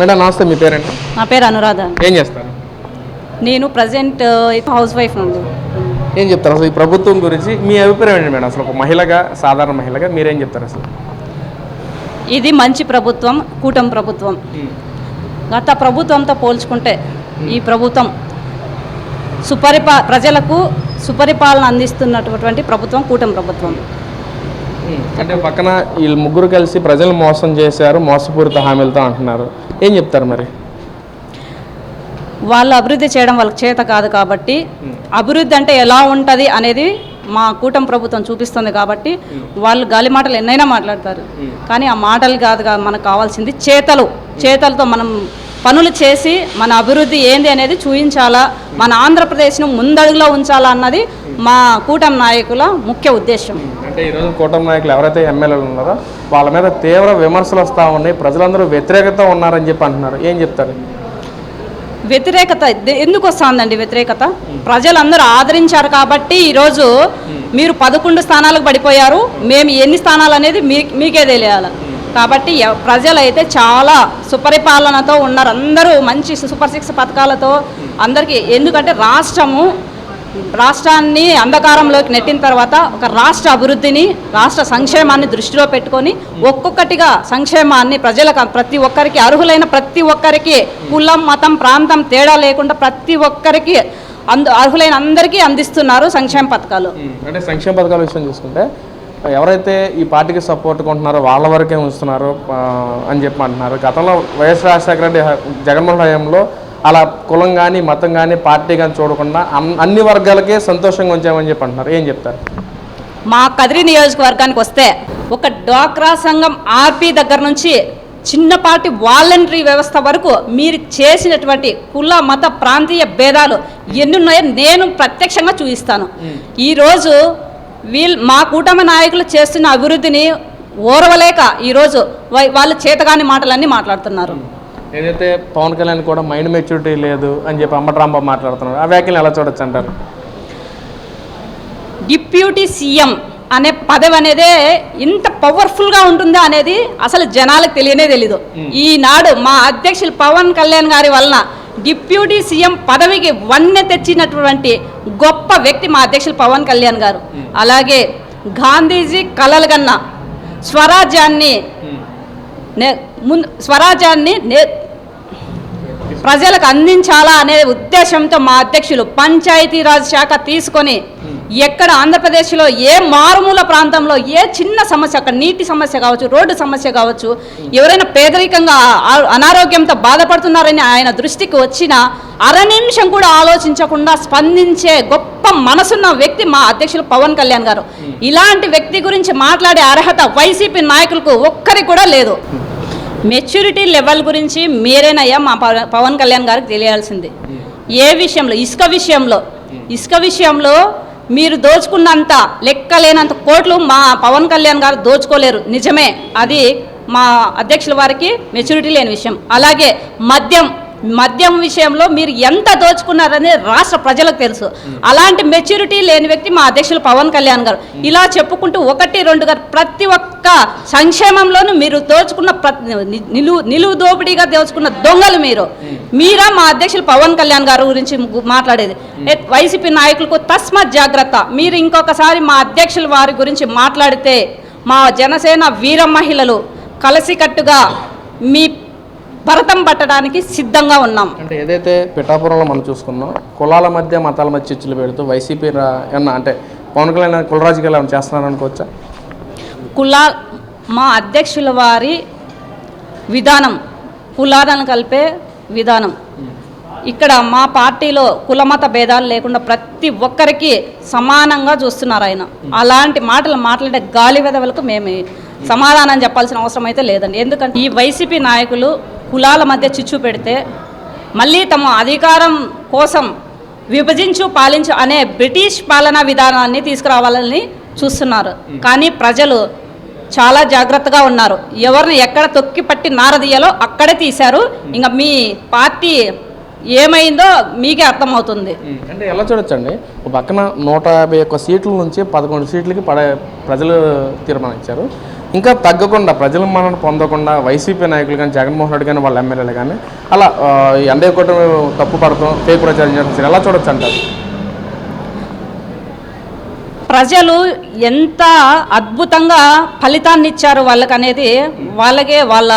Madam నమస్తే మీ పేరేంటి? నా పేరు అనురాధ. ఏం చేస్తారు? నేను ప్రజెంట్ హౌస్ వైఫ్ నుండి ఏం చెప్తారు? అసలు ఈ ప్రభుత్వం గురించి మీ అభిప్రాయం ఏంటి మేడం? అసలు ఒక మహిళగా సాధారణ మహిళగా మీరేం చెప్తారు అసలు? ఇది మంచి ప్రభుత్వం కూటమి ప్రభుత్వం. గత ప్రభుత్వంతో పోల్చుకుంటే ఈ ప్రభుత్వం సుపరిపా ప్రజలకు సుపరిపాలన అందిస్తున్నటువంటి ప్రభుత్వం కూటమి ప్రభుత్వం. అంటే పక్కన వీళ్ళు ముగ్గురు కలిసి ప్రజలు మోసం చేశారు మోసపూరిత హామీలతో అంటున్నారు. ఏం చెప్తారు మరి? వాళ్ళు అభివృద్ధి చేయడం వాళ్ళకి చేత కాదు కాబట్టి అభివృద్ధి అంటే ఎలా ఉంటుంది అనేది మా కూటమి ప్రభుత్వం చూపిస్తుంది కాబట్టి వాళ్ళు గాలి మాటలు ఎన్నైనా మాట్లాడతారు. కానీ ఆ మాటలు కాదు మనకు కావాల్సింది చేతలు. చేతలతో మనం పనులు చేసి మన అభివృద్ధి ఏంది అనేది చూపించాలా మన ఆంధ్రప్రదేశ్ను ముందడుగులో ఉంచాలా అన్నది మా కూటమి నాయకుల ముఖ్య ఉద్దేశం. అంటే ఈరోజు కూటమి నాయకులు ఎవరైతే ఎమ్మెల్యేలు ఉన్నారో వాళ్ళ మీద తీవ్ర విమర్శలు వస్తూ ఉన్నాయి. ప్రజలందరూ వ్యతిరేకత ఉన్నారని చెప్పి అంటున్నారు. ఏం చెప్తారు? వ్యతిరేకత ఎందుకు వస్తుందండి వ్యతిరేకత? ప్రజలందరూ ఆదరించారు కాబట్టి ఈరోజు మీరు పదకొండు స్థానాలకు పడిపోయారు. మేము ఎన్ని స్థానాలు అనేది మీ మీకే తెలియాలి. కాబట్టి ప్రజలైతే చాలా సుపరిపాలనతో ఉన్నారు. అందరూ మంచి సూపర్ సిక్స్ పథకాలతో అందరికీ ఎందుకంటే రాష్ట్రము రాష్ట్రాన్ని అంధకారంలోకి నెట్టిన తర్వాత ఒక రాష్ట్ర అభివృద్ధిని రాష్ట్ర సంక్షేమాన్ని దృష్టిలో పెట్టుకొని ఒక్కొక్కటిగా సంక్షేమాన్ని ప్రజలకు ప్రతి ఒక్కరికి అర్హులైన ప్రతి ఒక్కరికి కులం మతం ప్రాంతం తేడా లేకుండా ప్రతి ఒక్కరికి అందు అర్హులైన అందరికీ అందిస్తున్నారు సంక్షేమ పథకాలు. అంటే సంక్షేమ పథకాల విషయం చూసుకుంటే ఎవరైతే ఈ పార్టీకి సపోర్ట్ కొంటున్నారో వాళ్ళ వరకే ఉంచుతున్నారు అని చెప్పి అంటున్నారు. గతంలో వైఎస్ రాజశేఖర రెడ్డి జగన్మోహన్ హయాంలో అలా కులం కానీ మతం కానీ పార్టీ కానీ చూడకుండా అన్- అన్ని వర్గాలకే సంతోషంగా ఉంచామని చెప్పి అంటున్నారు. ఏం చెప్తారు? మా కదిరి నియోజకవర్గానికి వస్తే ఒక డ్వాక్రా సంఘం ఆర్పీ దగ్గర నుంచి చిన్నపాటి వాలంటరీ వ్యవస్థ వరకు మీరు చేసినటువంటి కుల మత ప్రాంతీయ భేదాలు ఎన్ని ఉన్నాయో నేను ప్రత్యక్షంగా చూపిస్తాను. ఈరోజు వీళ్ళు మా కూటమి నాయకులు చేస్తున్న అభివృద్ధిని ఓర్వలేక ఈరోజు వాళ్ళు చేతగాని మాటలన్నీ మాట్లాడుతున్నారు. ఏదైతే పవన్ కళ్యాణ్ కూడా మైండ్ మెచ్యూరిటీ లేదు అని చెప్పి అంబటరాంబాబు మాట్లాడుతున్నారు. ఆ వ్యాఖ్యలు ఎలా చూడొచ్చు అంటారు? డిప్యూటీ సీఎం అనే పదవి అనేదే ఇంత పవర్ఫుల్గా ఉంటుందా అనేది అసలు జనాలకు తెలియనే తెలీదు. ఈనాడు మా అధ్యక్షులు పవన్ కళ్యాణ్ గారి వలన డిప్యూటీ సీఎం పదవికి వన్నె తెచ్చినటువంటి గొప్ప వ్యక్తి మా అధ్యక్షులు పవన్ కళ్యాణ్ గారు. అలాగే గాంధీజీ కలలు కన్న స్వరాజ్యాన్ని ముందు స్వరాజ్యాన్ని నే ప్రజలకు అందించాలా అనే ఉద్దేశంతో మా అధ్యక్షులు పంచాయతీరాజ్ శాఖ తీసుకొని ఎక్కడ ఆంధ్రప్రదేశ్లో ఏ మారుమూల ప్రాంతంలో ఏ చిన్న సమస్య అక్కడ నీటి సమస్య కావచ్చు రోడ్డు సమస్య కావచ్చు ఎవరైనా పేదరికంగా అనారోగ్యంతో బాధపడుతున్నారని ఆయన దృష్టికి వచ్చిన అర నిమిషం కూడా ఆలోచించకుండా స్పందించే గొప్ప మనసున్న వ్యక్తి మా అధ్యక్షులు పవన్ కళ్యాణ్ గారు. ఇలాంటి వ్యక్తి గురించి మాట్లాడే అర్హత వైసీపీ నాయకులకు ఒక్కరికి కూడా లేదు. మెచ్యూరిటీ లెవెల్ గురించి మీరేనయ్యా మా పవన్ కళ్యాణ్ గారికి తెలియాల్సింది. ఏ విషయంలో ఇసుక విషయంలో ఇసుక విషయంలో మీరు దోచుకున్నంత లెక్కలేనంత కోట్లు మా పవన్ కళ్యాణ్ గారు దోచుకోలేరు. నిజమే అది మా అధ్యక్షుల వారికి మెచ్యూరిటీ లేని విషయం. అలాగే మద్యం మద్యం విషయంలో మీరు ఎంత దోచుకున్నారని రాష్ట్ర ప్రజలకు తెలుసు. అలాంటి మెచ్యూరిటీ లేని వ్యక్తి మా అధ్యక్షులు పవన్ కళ్యాణ్ గారు. ఇలా చెప్పుకుంటూ ఒకటి రెండు గారు ప్రతి ఒక్క సంక్షేమంలోనూ మీరు దోచుకున్న నిలువు నిలువు దోపిడీగా దోచుకున్న దొంగలు మీరు. మీరా మా అధ్యక్షులు పవన్ కళ్యాణ్ గారు గురించి మాట్లాడేది. వైసీపీ నాయకులకు తస్మత్ జాగ్రత్త. మీరు ఇంకొకసారి మా అధ్యక్షుల వారి గురించి మాట్లాడితే మా జనసేన వీర మహిళలు కలిసికట్టుగా మీ భరతం పట్టడానికి సిద్ధంగా ఉన్నాం. అంటే ఏదైతే పిఠాపురంలో మనం చూసుకున్నాం కులాల మధ్య మతాల మధ్య చిచ్చులు పెడుతూ వైసీపీ ఏమన్నా అంటే పవన్ కళ్యాణ్ కుల రాజకీయాలు ఏమైనా చేస్తున్నారు అనుకోవచ్చా? కులా మా అధ్యక్షుల వారి విధానం కులాలను కలిపే విధానం. ఇక్కడ మా పార్టీలో కులమత భేదాలు లేకుండా ప్రతి ఒక్కరికి సమానంగా చూస్తున్నారు ఆయన. అలాంటి మాటలు మాట్లాడే గాలి వెదవలకు మేము సమాధానం చెప్పాల్సిన అవసరం అయితే లేదండి. ఎందుకంటే ఈ వైసీపీ నాయకులు కులాల మధ్య చిచ్చు పెడితే మళ్ళీ తమ అధికారం కోసం విభజించు పాలించు అనే బ్రిటిష్ పాలనా విధానాన్ని తీసుకురావాలని చూస్తున్నారు. కానీ ప్రజలు చాలా జాగ్రత్తగా ఉన్నారు. ఎవరిని ఎక్కడ తొక్కి పట్టి నారదీయాలో అక్కడే తీశారు. ఇంకా మీ పార్టీ ఏమైందో మీకే అర్థమవుతుంది. అంటే ఎలా చూడొచ్చండి? ఒక పక్కన నూట యాభై ఒక్క సీట్ల నుంచి పదకొండు సీట్లకి పడే ప్రజలు తీర్మానించారు. ఇంకా తగ్గకుండా ప్రజల మనం పొందకుండా వైసీపీ నాయకులు కానీ జగన్మోహన్ రెడ్డి కానీ వాళ్ళ ఎమ్మెల్యేలు కానీ అలా ఆ, ఈ ఎన్డీఏ కూడా తప్పు పడతాం ఫేక్ ప్రచారం చేయడం ఎలా చూడొచ్చు అంటారు. ప్రజలు ఎంత అద్భుతంగా ఫలితాన్ని ఇచ్చారు వాళ్ళకి అనేది వాళ్ళకే వాళ్ళ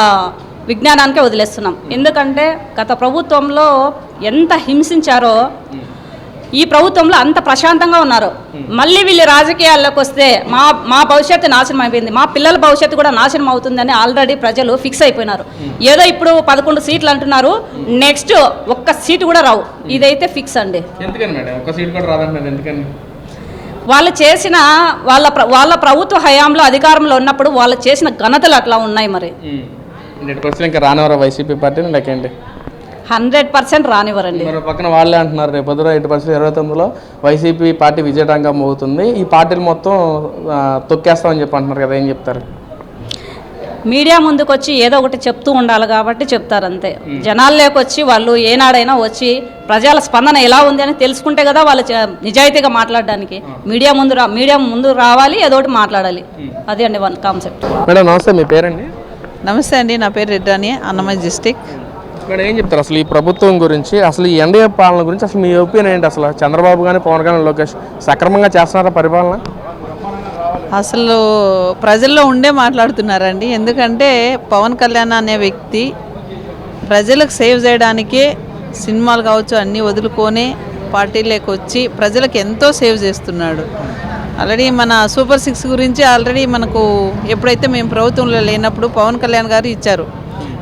విజ్ఞానానికే వదిలేస్తున్నాం. ఎందుకంటే గత ప్రభుత్వంలో ఎంత హింసించారో ఈ ప్రభుత్వంలో అంత ప్రశాంతంగా ఉన్నారు. మళ్ళీ వీళ్ళు రాజకీయాల్లోకి వస్తే మా మా భవిష్యత్తు నాశనం అయిపోయింది. మా పిల్లల భవిష్యత్తు కూడా నాశనం అవుతుందని ఆల్రెడీ ప్రజలు ఫిక్స్ అయిపోయినారు. ఏదో ఇప్పుడు పదకొండు సీట్లు అంటున్నారు. నెక్స్ట్ ఒక్క సీటు కూడా రావు. ఇదైతే ఫిక్స్ అండి. వాళ్ళు చేసిన వాళ్ళ వాళ్ళ ప్రభుత్వ హయాంలో అధికారంలో ఉన్నప్పుడు వాళ్ళు చేసిన ఘనతలు అట్లా ఉన్నాయి మరి. ఇంకా రానివారా వైసీపీ పార్టీని? లేకండి హండ్రెడ్ పర్సెంట్ రానివ్వరండి. మరి పక్కన వాళ్ళే అంటున్నారు రేపు ఎయిట్ పర్సెంట్ ఇరవై తొమ్మిదిలో వైసీపీ పార్టీ విజయటంగా మోగుతుంది ఈ పార్టీలు మొత్తం తొక్కేస్తామని చెప్పి అంటున్నారు కదా ఏం చెప్తారు? మీడియా ముందుకు వచ్చి ఏదో ఒకటి చెప్తూ ఉండాలి కాబట్టి చెప్తారు అంతే జనాల్లోకి వచ్చి వాళ్ళు ఏనాడైనా వచ్చి ప్రజల స్పందన ఎలా ఉంది అని తెలుసుకుంటే కదా వాళ్ళు నిజాయితీగా మాట్లాడడానికి. మీడియా ముందు రా మీడియా ముందు రావాలి ఏదో ఒకటి మాట్లాడాలి. అదే అండి వన్ కాన్సెప్ట్. మేడం నమస్తే మీ పేరండి? నమస్తే అండి నా పేరు రెడ్డాని అన్నమయ్య డిస్టిక్. మేడం ఏం చెప్తారు? అసలు ఈ ప్రభుత్వం గురించి అసలు ఈ ఎన్డీఏ పాలన గురించి అసలు మీ ఒపీనియన్ ఏంటి? అసలు చంద్రబాబు కానీ పవన్ కళ్యాణ్ లోకేష్ సక్రమంగా చేస్తున్నారా పరిపాలన? అసలు ప్రజల్లో ఉండే మాట్లాడుతున్నారండి. ఎందుకంటే పవన్ కళ్యాణ్ అనే వ్యక్తి ప్రజలకు సేవ్ చేయడానికే సినిమాలు కావచ్చు అన్నీ వదులుకొని పార్టీలోకి వచ్చి ప్రజలకు ఎంతో సేవ్ చేస్తున్నాడు. ఆల్రెడీ మన సూపర్ సిక్స్ గురించి ఆల్రెడీ మనకు ఎప్పుడైతే మేము ప్రభుత్వంలో లేనప్పుడు పవన్ కళ్యాణ్ గారు ఇచ్చారు.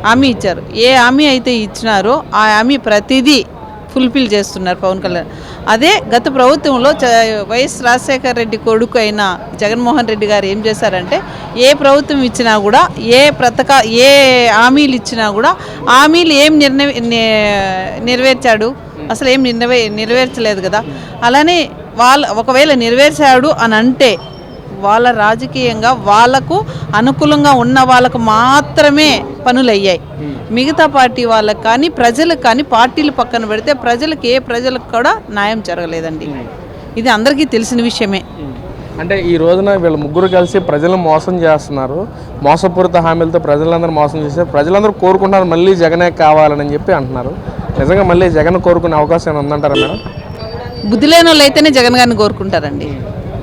హామీ ఇచ్చారు. ఏ హామీ అయితే ఇచ్చినారో ఆ హామీ ప్రతిదీ ఫుల్ఫిల్ చేస్తున్నారు పవన్ కళ్యాణ్. అదే గత ప్రభుత్వంలో చ వైఎస్ రాజశేఖర రెడ్డి కొడుకు అయిన జగన్మోహన్ రెడ్డి గారు ఏం చేశారంటే ఏ ప్రభుత్వం ఇచ్చినా కూడా ఏ ప్రతక ఏ హామీలు ఇచ్చినా కూడా హామీలు ఏం నిర్ణయ నే- నెరవేర్చాడు. అసలు ఏం నిర్నవే నెరవేర్చలేదు కదా. అలానే వాళ్ళ ఒకవేళ నెరవేర్చాడు అని అంటే వాళ్ళ రాజకీయంగా వాళ్ళకు అనుకూలంగా ఉన్న వాళ్ళకు మాత్రమే పనులు అయ్యాయి మిగతా పార్టీ వాళ్ళకి కానీ ప్రజలకు కానీ పార్టీలు పక్కన పెడితే ప్రజలకు ఏ ప్రజలకు కూడా న్యాయం జరగలేదండి. ఇది అందరికీ తెలిసిన విషయమే. అంటే ఈ రోజున వీళ్ళు ముగ్గురు కలిసి ప్రజలను మోసం చేస్తున్నారు. మోసపూరిత హామీలతో ప్రజలందరూ మోసం చేశారు ప్రజలందరూ కోరుకుంటున్నారు మళ్ళీ జగనే కావాలని చెప్పి అంటున్నారు. నిజంగా మళ్ళీ జగన్ కోరుకునే అవకాశం ఉందంటారా మేడం? బుద్ధి లేని వాళ్ళు అయితేనే జగన్ గారిని కోరుకుంటారండి.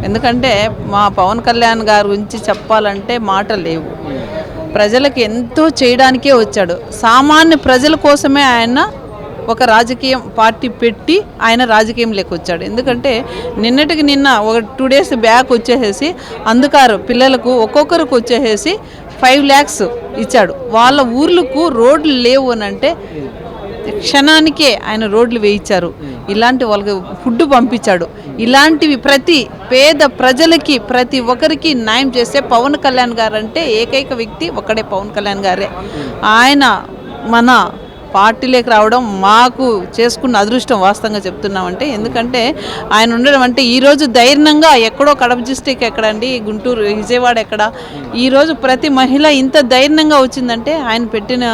ఎందుకంటే మా పవన్ కళ్యాణ్ గారి గురించి చెప్పాలంటే మాట లేవు. ప్రజలకు ఎంతో చేయడానికే వచ్చాడు. సామాన్య ప్రజల కోసమే ఆయన ఒక రాజకీయం పార్టీ పెట్టి ఆయన రాజకీయం వచ్చాడు. ఎందుకంటే నిన్నటికి నిన్న ఒక టూ డేస్ బ్యాక్ వచ్చేసేసి అందుకారు పిల్లలకు ఒక్కొక్కరికి వచ్చేసేసి ఫైవ్ ల్యాక్స్ ఇచ్చాడు. వాళ్ళ ఊర్లకు రోడ్లు లేవు అని అంటే క్షణానికే ఆయన రోడ్లు వేయించారు. ఇలాంటి వాళ్ళకి ఫుడ్ పంపించాడు. ఇలాంటివి ప్రతి పేద ప్రజలకి ప్రతి ఒక్కరికి న్యాయం చేసే పవన్ కళ్యాణ్ గారు అంటే ఏకైక వ్యక్తి ఒక్కడే పవన్ కళ్యాణ్ గారే. ఆయన మన పార్టీలోకి రావడం మాకు చేసుకున్న అదృష్టం వాస్తవంగా చెప్తున్నామంటే ఎందుకంటే ఆయన ఉండడం అంటే ఈరోజు ధైర్యంగా ఎక్కడో కడప డిస్టిక్ ఎక్కడండి గుంటూరు విజయవాడ ఎక్కడ? ఈరోజు ప్రతి మహిళ ఇంత ధైర్యంగా వచ్చిందంటే ఆయన పెట్టిన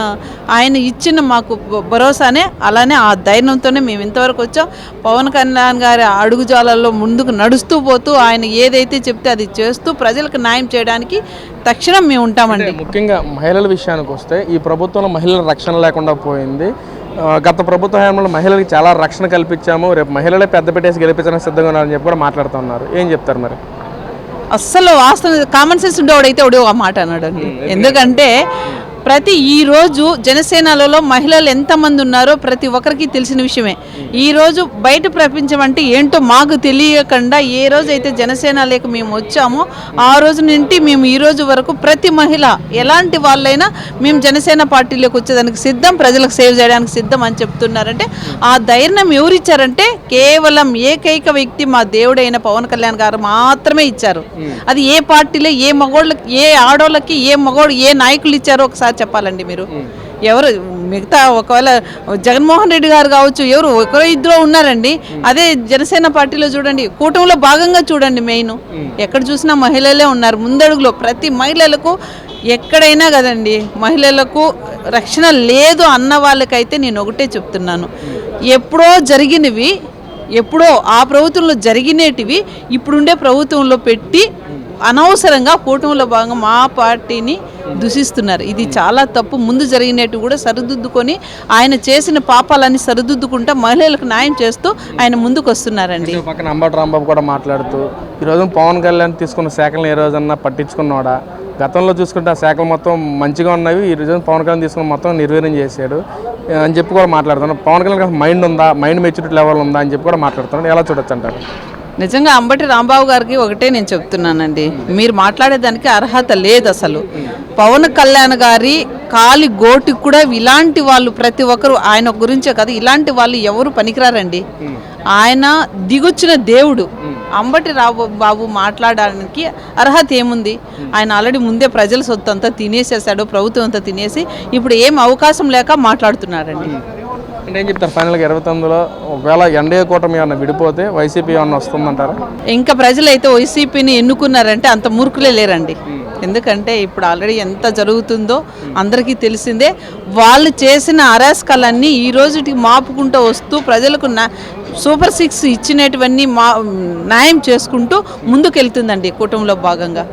ఆయన ఇచ్చిన మాకు భరోసానే అలానే ఆ ధైర్యంతోనే మేము ఇంతవరకు వచ్చాం. పవన్ కళ్యాణ్ గారి అడుగుజాలల్లో ముందుకు నడుస్తూ పోతూ ఆయన ఏదైతే చెప్తే అది చేస్తూ ప్రజలకు న్యాయం చేయడానికి తక్షణం మేము ఉంటామండి. ముఖ్యంగా మహిళల విషయానికి వస్తే ఈ ప్రభుత్వంలో మహిళల రక్షణ లేకుండా పోయింది. ఆ, గత ప్రభుత్వ హయాంలో మహిళలకు చాలా రక్షణ కల్పించాము. రేపు మహిళలే పెద్ద పెట్టేసి గెలిపించడానికి సిద్ధంగా ఉన్నారని చెప్పి కూడా మాట్లాడుతున్నారు ఏం చెప్తారు మరి? అస్సలు వాస్తవం కామన్ సెన్స్ ఉండేవాడైతే ఒకడే ఒక మాట అన్నాడండి. ఎందుకంటే ప్రతి ఈ రోజు జనసేనలలో మహిళలు ఎంతమంది ఉన్నారో ప్రతి ఒక్కరికి తెలిసిన విషయమే. ఈ రోజు బయట ప్రపంచం అంటే ఏంటో మాకు తెలియకుండా ఏ రోజు అయితే జనసేన లేక మేము వచ్చామో ఆ రోజు నుండి మేము ఈ రోజు వరకు ప్రతి మహిళ ఎలాంటి వాళ్ళైనా మేము జనసేన పార్టీలోకి వచ్చేదానికి సిద్ధం ప్రజలకు సేవ్ చేయడానికి సిద్ధం అని చెప్తున్నారంటే ఆ ధైర్యం ఎవరిచ్చారంటే కేవలం ఏకైక వ్యక్తి మా దేవుడైన పవన్ కళ్యాణ్ గారు మాత్రమే ఇచ్చారు. అది ఏ పార్టీలో ఏ మగోళ్ళకి ఏ ఆడోళ్ళకి ఏ మగోడు ఏ నాయకులు ఇచ్చారో ఒకసారి చెప్పాలండి మీరు. ఎవరు మిగతా ఒకవేళ జగన్మోహన్ రెడ్డి గారు కావచ్చు ఎవరు ఒకరో ఇద్దరు ఉన్నారండి. అదే జనసేన పార్టీలో చూడండి కూటమిలో భాగంగా చూడండి మెయిన్. ఎక్కడ చూసినా మహిళలే ఉన్నారు. ముందడుగులో ప్రతి మహిళలకు ఎక్కడైనా కదండి మహిళలకు రక్షణ లేదు అన్న వాళ్ళకైతే నేను ఒకటే చెప్తున్నాను. ఎప్పుడో జరిగినవి ఎప్పుడో ఆ ప్రభుత్వంలో జరిగినేటివి ఇప్పుడుండే ప్రభుత్వంలో పెట్టి అనవసరంగా కూటమిలో భాగంగా మా పార్టీని దూషిస్తున్నారు. ఇది చాలా తప్పు. ముందు జరిగినట్టు కూడా సరిదిద్దుకొని ఆయన చేసిన పాపాలన్నీ సరిదిద్దుకుంటా మహిళలకు న్యాయం చేస్తూ ఆయన ముందుకు వస్తున్నారండి. పక్కన అంబటి రాంబాబు కూడా మాట్లాడుతూ ఈరోజు పవన్ కళ్యాణ్ తీసుకున్న శాఖలను ఏ రోజన్నా పట్టించుకున్నాడా? గతంలో చూసుకుంటే ఆ శాఖలు మొత్తం మంచిగా ఉన్నవి ఈ రోజు పవన్ కళ్యాణ్ తీసుకున్న మొత్తం నిర్వీర్యం చేశాడు. అని చెప్పి కూడా మాట్లాడుతున్నాడు. పవన్ కళ్యాణ్ మైండ్ ఉందా? మైండ్ మెచ్యూరిటీ లెవెల్ ఉందా? అని చెప్పి కూడా మాట్లాడుతున్నాడు. ఎలా చూడొచ్చు అంటారు? నిజంగా అంబటి రాంబాబు గారికి ఒకటే నేను చెప్తున్నానండి. మీరు మాట్లాడేదానికి అర్హత లేదు అసలు. పవన్ కళ్యాణ్ గారి కాలి గోటికి కూడా ఇలాంటి వాళ్ళు ప్రతి ఒక్కరు ఆయన గురించే కదా ఇలాంటి వాళ్ళు ఎవరు పనికిరారండి. ఆయన దిగొచ్చిన దేవుడు. అంబటి రాబు బాబు మాట్లాడడానికి అర్హత ఏముంది? ఆయన ఆల్రెడీ ముందే ప్రజల సొత్తు అంతా తినేసేసాడు ప్రభుత్వం అంతా తినేసి ఇప్పుడు ఏం అవకాశం లేక మాట్లాడుతున్నారండి. అంటే ఏం చెప్తారు? ఫైనల్గా ఇరవై తొమ్మిదిలో ఒకవేళ ఎన్డీఏ కూటమి ఏమన్నా విడిపోతే వైసీపీ ఏమన్నా వస్తుందంటారా? ఇంకా ప్రజలైతే వైసీపీని ఎన్నుకున్నారంటే అంత మూర్ఖులే లేరండి. ఎందుకంటే ఇప్పుడు ఆల్రెడీ ఎంత జరుగుతుందో అందరికీ తెలిసిందే. వాళ్ళు చేసిన అరాస్కాలన్నీ ఈ రోజుకి మాపుకుంటూ వస్తూ ప్రజలకు నా సూపర్ సిక్స్ ఇచ్చినటువన్నీ మా న్యాయం చేసుకుంటూ ముందుకెళ్తుందండి కూటమిలో భాగంగా.